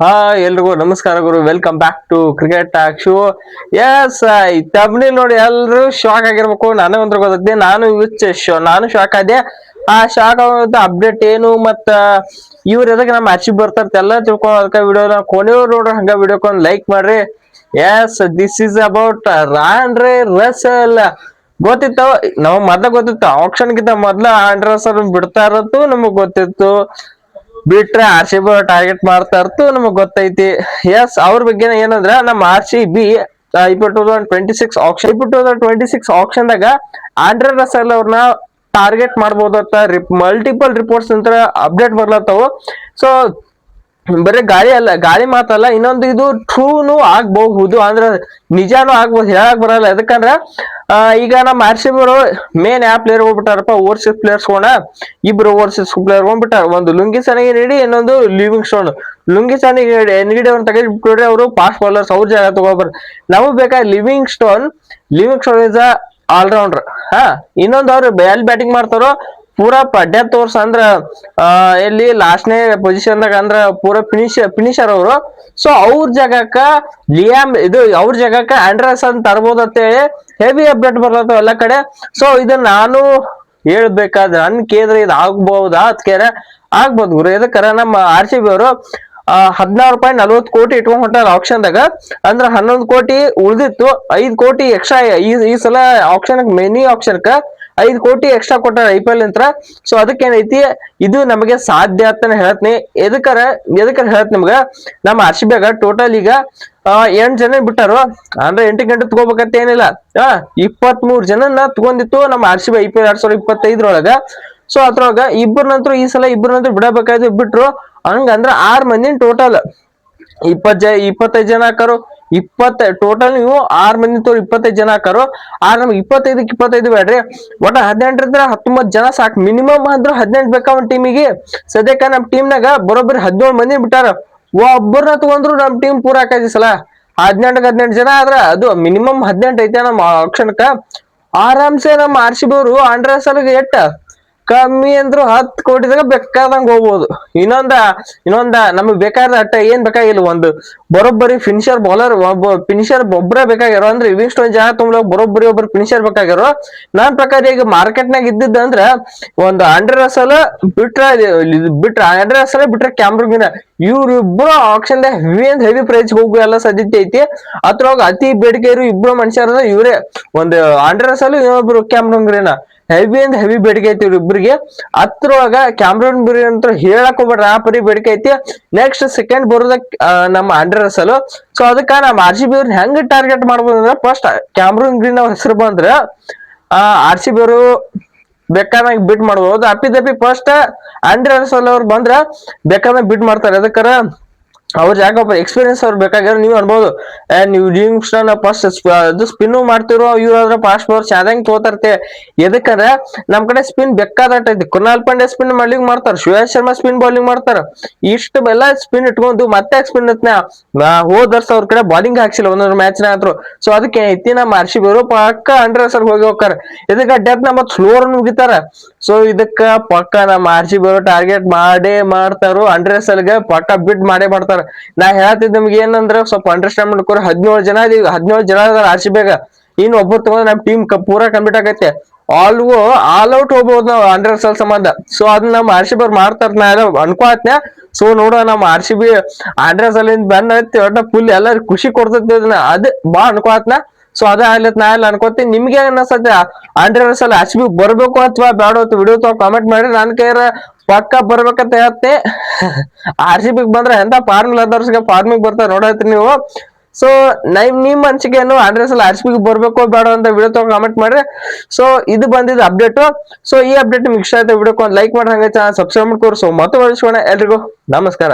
ಹಾ, ಎಲ್ರಿಗೂ ನಮಸ್ಕಾರ ಗುರು. Welcome back to cricket talk show S ತಬ್ನಿ ನೋಡಿ ಎಲ್ರು ಶಾಕ್ ಆಗಿರ್ಬೇಕು. ನಾನೇ ಒಂದ್ರ ಗೊತ್ತೈತಿ ನಾನು ಶೋ ನಾನು ಶಾಕ್ ಆದೆ. ಆ ಶಾಕ್ ಆಗೋದ ಅಪ್ಡೇಟ್ ಏನು? ಮತ್ತ, ಇವ್ರ ಎದಕ್ಕೆ ನಮ್ಮ ಅಚೀವ್ ಬರ್ತಾರ ಎಲ್ಲ ತಿಳ್ಕೊಂಡ್ ಅದಕ್ಕೆ ವಿಡಿಯೋನ ಕೊನೆಯವ್ರು ನೋಡ್ರಿ ಹಂಗ ವಿಡಿಯೋಕೊಂದ್ ಲೈಕ್ ಮಾಡ್ರಿ. Yes this is about Andre Russell ಗೊತ್ತಿತ್ತು? ನಾವು ಮೊದ್ಲ ಗೊತ್ತಿತ್ತು. ಆಪ್ಷನ್ ಗಿಂತ ಮೊದ್ಲ ಆಂಡ್ರೆ ಬಿಡ್ತಾ ಇರತ್ತು ನಮಗ್ ಗೊತ್ತಿತ್ತು. ಬಿಟ್ರೆ ಆರ್ ಸಿ ಬಿ ಟಾರ್ಗೆಟ್ ಮಾಡ್ತಾ ಇರ್ತು, ನಮಗ್ ಗೊತ್ತೈತಿ. ಎಸ್ ಅವ್ರ ಬಗ್ಗೆ ಏನಂದ್ರ ನಮ್ಮ ಆರ್ ಸಿ ಬಿ ಇಪ್ಪ two thousand twenty six option ಇಪ್ಪ ಟೂ ತೌಸಂಡ್ ಟ್ವೆಂಟಿ ಸಿಕ್ಸ್ ಆಪ್ಷನ್ದಾಗ ಆಂಡ್ರೆ ರಸಲ್ ಅವ್ರನ್ನ ಟಾರ್ಗೆಟ್ ಮಾಡ್ಬೋದತ್ತ ಮಲ್ಟಿಪಲ್ ರಿಪೋರ್ಟ್ಸ್ ನಂತರ ಅಪ್ಡೇಟ್ ಬರ್ಲತ್ತವು. ಸೊ ಬರೀ ಗಾಳಿ ಅಲ್ಲ, ಗಾಳಿ ಮಾತಲ್ಲ, ಇನ್ನೊಂದು ಇದು ಟ್ರೂನು ಆಗ್ಬಹುದು, ಅಂದ್ರೆ ನಿಜಾನು ಆಗ್ಬಹುದು, ಹೇಳಕ್ ಬರಲ್ಲ. ಯಾಕಂದ್ರ ಈಗ ನಮ್ಮ ಆರ್ ಮೇನ್ ಯಾವ ಪ್ಲೇಯರ್ ಹೋಗ್ಬಿಟ್ಟಾರಪ್ಪ ಓವರ್ಸೀಸ್ ಪ್ಲೇಯರ್ಸ್ ಹೋಣ ಇಬ್ರು ಓವರ್ಸೀಸ್ ಪ್ಲೇಯರ್ ಹೋಗ್ಬಿಟ್ಟಾರ ಒಂದು ಲುಂಗಿ ಸನಿಗೆ ನೀಡಿ, ಇನ್ನೊಂದು ಲಿವಿಂಗ್ ಸ್ಟೋನ್ ಲುಂಗಿ ಸನಿಗೆ ನೀಡಿ ಅವ್ರನ್ನ ತೆಗೆದ್ಬಿಟ್ರೆ ಅವರು ಫಾಸ್ಟ್ ಬೌಲರ್ಸ್ ಅವ್ರ ಜಾಗ ತಗೋಬಾರ. ನಮಗ್ ಬೇಕಾ Livingstone Livingstone is all-rounder ಹಾ, ಇನ್ನೊಂದು ಅವ್ರು ಎಲ್ಲಿ ಬ್ಯಾಟಿಂಗ್ ಮಾಡ್ತಾರೋ ಪೂರಾ ಪಡ್ಯ ತೋರ್ಸ್ ಅಂದ್ರ ಎಲ್ಲಿ ಲಾಸ್ಟ್ನೇ ಪೊಸಿಷನ್ದಾಗ ಅಂದ್ರ ಪೂರಾ ಫಿನಿಶ್ ಫಿನಿಶರ್ ಅವರು. ಸೊ ಅವ್ರ ಜಾಗಕ್ಕ ಲಿಯಾಮ್ ಇದು ಅವ್ರ ಜಾಗಕ್ಕ ಆಂಡ್ರಸ್ ಅಂತ ತರ್ಬೋದು ಅಂತೇಳಿ ಹೆವಿ ಅಪ್ಡೇಟ್ ಬರ್ಲತ್ತವ ಎಲ್ಲ ಕಡೆ. ಸೊ ಇದನ್ನ ನಾನು ಹೇಳ್ಬೇಕಾದ್ರೆ ನನ್ ಕೇಂದ್ರ ಇದು ಆಗ್ಬಹುದಾ ಅದಕ್ಕೆ ಆಗ್ಬೋದು ಗುರು ಇದಕ್ಕರ ನಮ್ಮ ಆರ್ ಸಿ ಬಿ ಅವರು ಹದಿನಾರು ರೂಪಾಯಿ ನಲ್ವತ್ತು ಕೋಟಿ ಇಟ್ಕೊಂಡ್ ಹೊಂಟಾರ ಆಪ್ಷನ್ದಾಗ ಅಂದ್ರ ಹನ್ನೊಂದು ಕೋಟಿ ಉಳ್ದಿತ್ತು, ಐದು ಕೋಟಿ ಎಕ್ಸ್ಟ್ರಾ ಈ ಸಲ ಆಪ್ಷನ್ ಮೆನಿ ಆಪ್ಷನ್ಕ ಐದ್ ಕೋಟಿ ಎಕ್ಸ್ಟ್ರಾ ಕೊಟ್ಟಾರ ಐ ಪಿ ಎಲ್ ನಂತರ. ಸೊ ಅದಕ್ಕೆ ಏನೈತಿ ಇದು ನಮಗೆ ಸಾಧ್ಯ ಅಂತ ಹೇಳ್ತೀನಿ. ಎದಕ್ಕರ ಎದಕ್ಕರ ಹೇಳತ್ ನಿಮ್ಗೆ? ನಮ್ಮ ಆರ್ ಸಿ ಟೋಟಲ್ ಈಗ ಎಂಟು ಜನ ಬಿಟ್ಟಾರು. ಅಂದ್ರೆ ಎಂಟು ಗಂಟೆ ತಗೋಬೇಕಂತ ಏನಿಲ್ಲ. ಆ ಇಪ್ಪತ್ತ್ ಮೂರ್ ಜನನ ತಗೊಂಡಿತ್ತು ನಮ್ಮ R C B I P L ಎರಡ್ ಸಾವಿರದ ಇಪ್ಪತ್ತೈದ್ರೊಳಗ. ಸೊ ಅದ್ರೊಳಗ ಇಬ್ಬರನಂತರೂ ಈ ಸಲ ಇಬ್ಬರನಂತರೂ ಬಿಡಬೇಕಾಯ್ತು ಬಿಟ್ರು. ಹಂಗಂದ್ರ ಆರ್ ಮಂದಿ ಟೋಟಲ್ ಇಪ್ಪತ್ ಜ, ಇಪ್ಪತ್ತೈದು ಜನ ಹಾಕಾರು. ಇಪ್ಪತ್ತ ಟೋಟಲ್ ನೀವು ಆರ್ ಮಂದಿ ತೋರ್ ಇಪ್ಪತ್ತೈದು ಜನ ಹಾಕಾರು. ಆರ್ ನಮ್ಗೆ ಇಪ್ಪತ್ತೈದಕ್ಕೆ ಇಪ್ಪತ್ತೈದು ಬೇಡ್ರಿ. ಒಟ್ಟ ಹದಿನೆಂಟರಿಂದ ಹತ್ತೊಂಬತ್ತು ಜನ ಸಾಕು. ಮಿನಿಮಮ್ ಅಂದ್ರೆ ಹದಿನೆಂಟು ಬೇಕಾ ಒಂದು ಟೀಮಿಗೆ ಸದ್ಯಕ್ಕೆ ನಮ್ಮ ಟೀಮ್ನಾಗ ಬರೋಬ್ಬರಿ ಹದಿನೇಳು ಮಂದಿ ಬಿಟ್ಟಾರ. ಒಬ್ಬರನ್ನ ತಗೊಂಡ್ರು ನಮ್ಮ ಟೀಮ್ ಪೂರ ಸಲ. ಹದಿನೆಂಟಕ್ಕೆ ಹದಿನೆಂಟು ಜನ ಆದ್ರ ಅದು ಮಿನಿಮಮ್ ಹದಿನೆಂಟು ಐತೆ ನಮ್ಮ ಕ್ಷಣಕ್ಕೆ ಆರಾಮ್ಸೆ ನಮ್ಮ ಆರ್ ಸಿ ಬಿ ಅವರು ಆಂಡ್ರ ಸಲಗೆ ಎಟ್ಟ? ಕಮ್ಮಿ ಅಂದ್ರು ಹತ್ ಕೋಟಿದಾಗ ಬೇಕಾದಂಗ ಹೋಗ್ಬೋದು. ಇನ್ನೊಂದ ಇನ್ನೊಂದ ನಮಗ್ ಬೇಕಾದ ಅಟ್ಟ ಏನ್ ಬೇಕಾಗಿಲ್ಲ, ಒಂದು ಬರೋಬ್ಬರಿ ಫಿನಿಷರ್ ಬೌಲರ್ ಒಬ್ಬ ಫಿನಿಷರ್ ಒಬ್ಬರೇ ಬೇಕಾಗಿರೋ, ಅಂದ್ರೆ ಇವಿಷ್ಟು ಜಾಗ ತುಂಬಲಕ್ ಬರೋಬ್ಬರಿ ಒಬ್ಬರು ಫಿನಿಷರ್ ಬೇಕಾಗಿರೋ, ನಾನ್ ಪ್ರಕಾರ ಈಗ ಮಾರ್ಕೆಟ್ ನಾಗ ಇದ್ದಿದ್ದ ಅಂದ್ರ ಒಂದು ಅಂಡ್ರೆ ರಸಲ್ ಬಿಟ್ರ ಬಿಟ್ರ ಅಂಡ್ರೆ ರಸಲ್ ಬಿಟ್ರ ಕ್ಯಾಮ್ರಗಿನ ಇವ್ರು ಇಬ್ರು auction heavy and heavy price ಹೋಗು ಎಲ್ಲ ಸಾಧ್ಯತೆ ಐತಿ. ಅದ್ರೊಳಗ ಅತಿ ಬೇಡಿಕೆ ಇರೋ ಇಬ್ರು ಮನುಷ್ಯರ ಇವ್ರೆ. ಒಂದು ಆಂಡ್ರೆ ರಸಲ್ ಇನ್ನೊಬ್ರು ಕ್ಯಾಮ್ರಗ್ರಿನ ಹೆವಿ ಅಂಡ್ ಹೆವಿ ಬೇಡಿಕೆ ಐತಿ ಇವ್ರಿಬ್ರಿಗೆ ಹತ್ರೊಳಗ ಕ್ಯಾಮ್ರನ್ ಬಿರಿ ಅಂತ ಹೇಳಕ್ ಹೋಗ್ಬೇಡ್ರಿ, ಆ ಪರಿ ಬೇಡಿಕೆ ಐತಿ. ನೆಕ್ಸ್ಟ್ ಸೆಕೆಂಡ್ ಬರೋದ ನಮ್ಮ ಅಂಡರ್ ರಸಲ್ ಸೊ ಅದಕ್ಕ ನಮ್ಮ ಆರ್ ಸಿ ಬಿ ಅವ್ರನ್ನ ಹೆಂಗ್ ಟಾರ್ಗೆಟ್ ಮಾಡ್ಬೋದು ಅಂದ್ರೆ ಫಸ್ಟ್ ಕ್ಯಾಮ್ರನ್ ಗ್ರೀನ್ ಅವ್ರ ಹೆಸರು ಬಂದ್ರ ಆರ್ ಸಿ ಬಿ ಅವರು ಬೇಕಾದಾಗ ಬಿಟ್ ಮಾಡ್ಬೋದು. ಅಪ್ಪಿದಪ್ಪಿ ಫಸ್ಟ್ ಅಂಡರ್ ರಸಲ್ ಅವ್ರು ಬಂದ್ರ ಬೇಕಾದಾಗ ಬಿಟ್ ಮಾಡ್ತಾರೆ. ಅದಕ್ಕಾರ ಅವ್ರ ಜಾಗ ಒಬ್ಬ ಎಕ್ಸ್ಪೀರಿಯನ್ಸ್ ಅವ್ರು ಬೇಕಾಗಿರೋ ನೀವು ಅನ್ಬೋದು. ನೀವು ಸ್ಟೋನ್ ಫಸ್ಟ್ ಅದು ಸ್ಪಿನ್ ಮಾಡ್ತಿರೋ ಇವ್ರಾದ್ರೆ ಫಾಸ್ಟ್ ಬೌಲರ್ ಚೆನ್ನಾಗಿ ತೋತಾರ್ತೆ? ಎದಕ್ಕಂದ್ರೆ ನಮ್ ಕಡೆ ಸ್ಪಿನ್ ಬೇಕಾದಟ್ ಐತಿ ಕುನಾಲ್ ಪಾಂಡೆ ಸ್ಪಿನ್ ಮಾಡ್ಲಿಂಗ್ ಮಾಡ್ತಾರ ಶಿವಾಜ್ ಶರ್ಮಾ ಸ್ಪಿನ್ ಬೌಲಿಂಗ್ ಮಾಡ್ತಾರ. ಇಷ್ಟು ಎಲ್ಲ ಸ್ಪಿನ್ ಇಟ್ಕೊಂಡು ಮತ್ತೆ ಸ್ಪಿನ್ ಹೋದ ವರ್ಷ ಅವ್ರ ಕಡೆ ಬೌಲಿಂಗ್ ಹಾಕ್ಸಿಲ್ಲ, ಒಂದೊಂದು ಮ್ಯಾಚ್ ಆದ್ರು. ಸೊ ಅದಕ್ಕೆ ಐತಿ ಮಾರ್ಷಿ ಆರ್ ಸಿ ಬಿ ಪಕ್ಕ ಅಂಡ್ರೆ ಸರ್ ಹೋಗಿ ಹೋಗ್ತಾರ ಇದಕ್ಕ ಡೆತ್ ನಮ್ಮ ಸ್ಲೋರ್ ಮುಗಿತಾರ ಸೊ ಇದಕ್ಕ ಪಕ್ಕ ನಮ್ಮ ಆರ್ ಬರೋ ಟಾರ್ಗೆಟ್ ಮಾಡೇ ಮಾಡ್ತಾರು. ಅಂಡರ್ ಸಲ್ಗೆ ಪಕ್ಕ ಬಿಟ್ ಮಾಡೇ ಮಾಡ್ತಾರ. ನಾ ಹೇಳ್ತಿದ್ ನಿಮ್ಗೆ ಏನಂದ್ರ ಸ್ವಲ್ಪ ಅಂಡರ್ಸ್ಟ್ಯಾಂಡ್ ಮಾಡ್ಕೊ ಹದಿನೇಳು ಜನ ಇದೀವಿ. ಹದಿನೇಳು ಜನ ಅದಾರ ಆರ್ ಬೇಗ ಇನ್ ಒಬ್ಬರು ತಗೊಂಡ್ರೆ ನಮ್ ಟೀಮ್ ಪೂರಾ ಕಂಪ್ಲೀಟ್ ಆಗೈತೆ. ಆಲ್ ಆಲ್ ಔಟ್ ಹೋಗ್ಬೋದು ನಾವು ಅಂಡ್ರೆಡ್ ಸಂಬಂಧ. ಸೊ ಅದನ್ನ ನಮ್ಮ ಆರ್ ಸಿ ಬಿ ಅವ್ರು ಮಾಡ್ತಾರ ನಾ ಅನ್ಕೋತ್ನ ಸೊ ನೋಡ ನಮ್ಮ ಆರ್ ಸಿ ಬಿ ಅಂಡ್ರೆಸ್ ಸಲಿಂದ ಬಂದ್ ಐತಿ. ಒಟ್ಟ ಫುಲ್ ಎಲ್ಲಾರು ಖುಷಿ ಕೊಡ್ತೈತಿ ಅದನ್ನ ಅದ್ ಬಾ ಅನ್ಕೋತ್ನ ಸೊ ಅದೇ ಆಗ್ಲತ್ ನಾ ಎಲ್ಲ ಅನ್ಕೋತೀನಿ, ನಿಮ್ಗೆ ಅನ್ಸತ್ತೆ ಅಲ್ಲಿ ಆರ್ ಸಿ ಬಿ ಬರ್ಬೇಕು ಅಥವಾ ಬೇಡ ಅಂತ ವಿಡಿಯೋ ತಗೋ ಕಾಮೆಂಟ್ ಮಾಡಿ, ನನ್ ಕೈರ ಪಕ್ಕ ಬರ್ಬೇಕಂತ ಹೇಳ್ತೆ. ಆರ್ ಸಿ ಬಿಗ್ ಬಂದ್ರೆ ಎಂತ ಫಾರ್ಮಿಲ್ ಲದರ್ಸ್ಗೆ ಫಾರ್ಮಿಗೆ ಬರ್ತಾರೆ, ನೋಡತ್ರಿ ನೀವು. ಸೊ ನೈಮ್ ನಿಮ್ ಅನ್ಸಿಕೆ ಏನು? ಆಂಡ್ರೆಸ್ ಅಲ್ಲಿ ಆರ್ ಸಿ ಬಿಗ್ ಬರ್ಬೇಕು ಬೇಡ ಅಂತ ವಿಡಿಯೋ ತಗೋ ಕಾಮೆಂಟ್ ಮಾಡ್ರಿ. ಸೊ ಇದು ಬಂದಿದ್ದು ಅಪ್ಡೇಟ್ ಸೊ ಈ ಅಪ್ಡೇಟ್ ನಿಮ್ಗೆ ಇಷ್ಟ ಆಯ್ತು ವಿಡಿಯೋ ಲೈಕ್ ಮಾಡಿ ಹಂಗೆ ಚಾನಲ್ ಸಬ್ಸ್ಕ್ರೈಬ್ ಮಾಡ್ಕೋರು. ಸೊ ಮತ್ತೆ ಒಳಿಸ್ಕೊಣ ಎಲ್ರಿಗೂ, ನಮಸ್ಕಾರ.